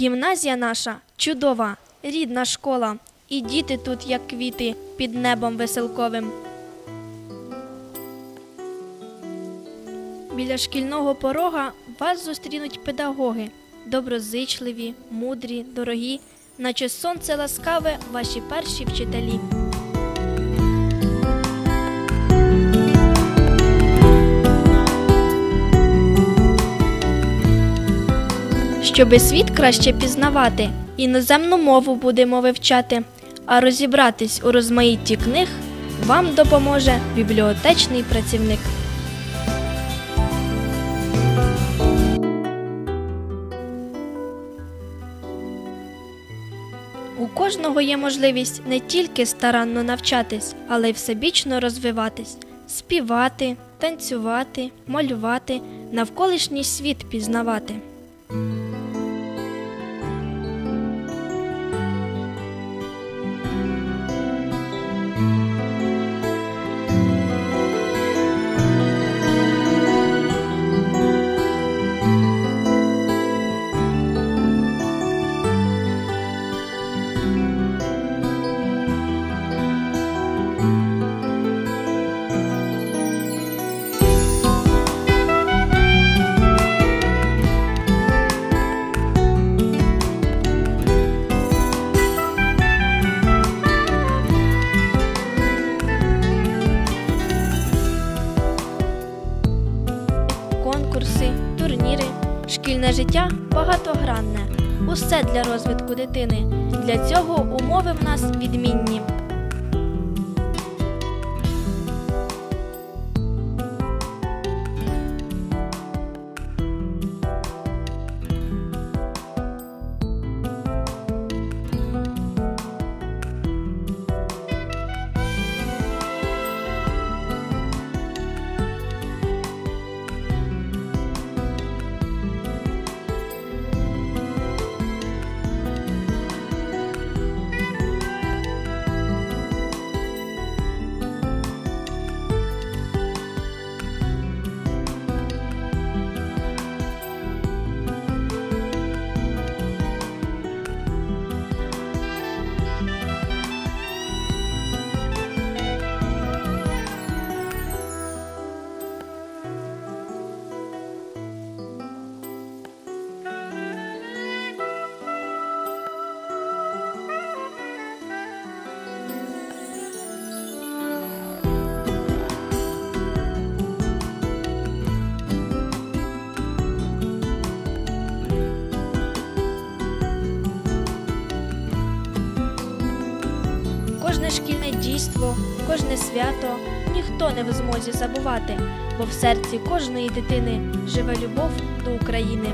Гімназія наша чудова, рідна школа, і діти тут, як квіти, під небом веселковим. Біля шкільного порога вас зустрінуть педагоги, доброзичливі, мудрі, дорогі, наче сонце ласкаве ваші перші вчителі. Щоби світ краще пізнавати, іноземну мову будемо вивчати, а розібратись у розмаїтті книг вам допоможе бібліотечний працівник. У кожного є можливість не тільки старанно навчатись, але й всебічно розвиватись, співати, танцювати, малювати, навколишній світ пізнавати. Конкурси, турніри. Шкільне життя багатогранне. Усе для розвитку дитини. Для цього умови в нас відмінні. Кожне шкільне дійство, кожне свято ніхто не в змозі забувати, бо в серці кожної дитини живе любов до України.